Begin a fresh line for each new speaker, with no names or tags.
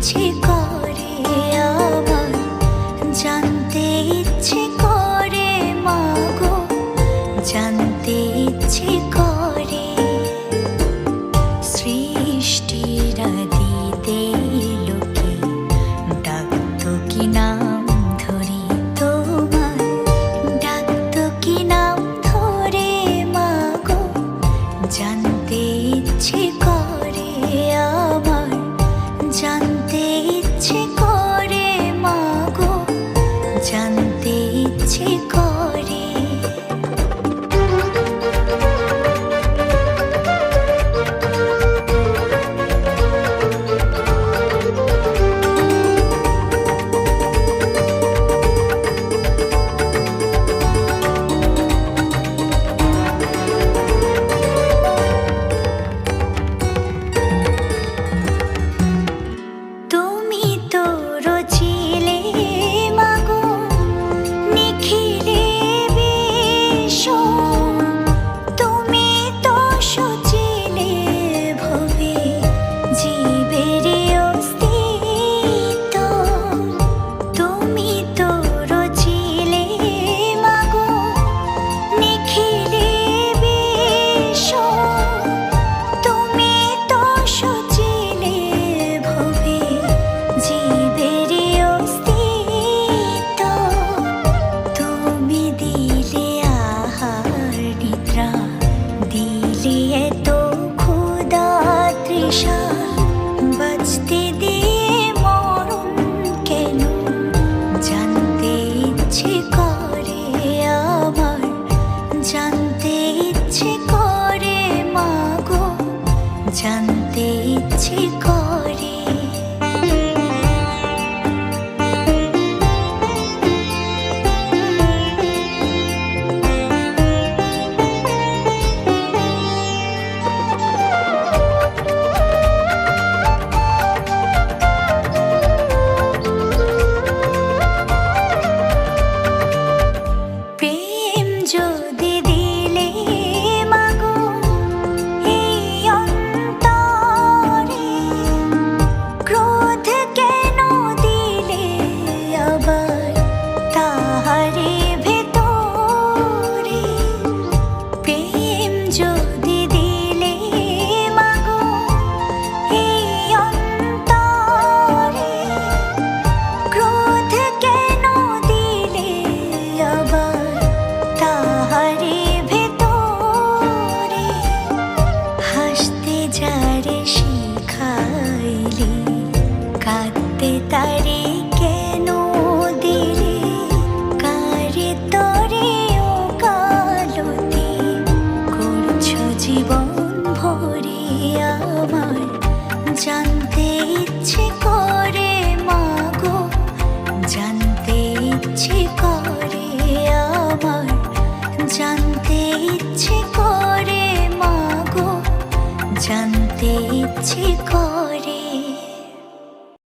ইচ্ছে জানতে ইচ্ছে করে মাগো জানতে জানতে কেন কারে কালতে জীবন জানতে ইচ্ছে করে জানতে ইচ্ছে করে আমার। জানতে ইচ্ছে করে জানতে ইচ্ছে করে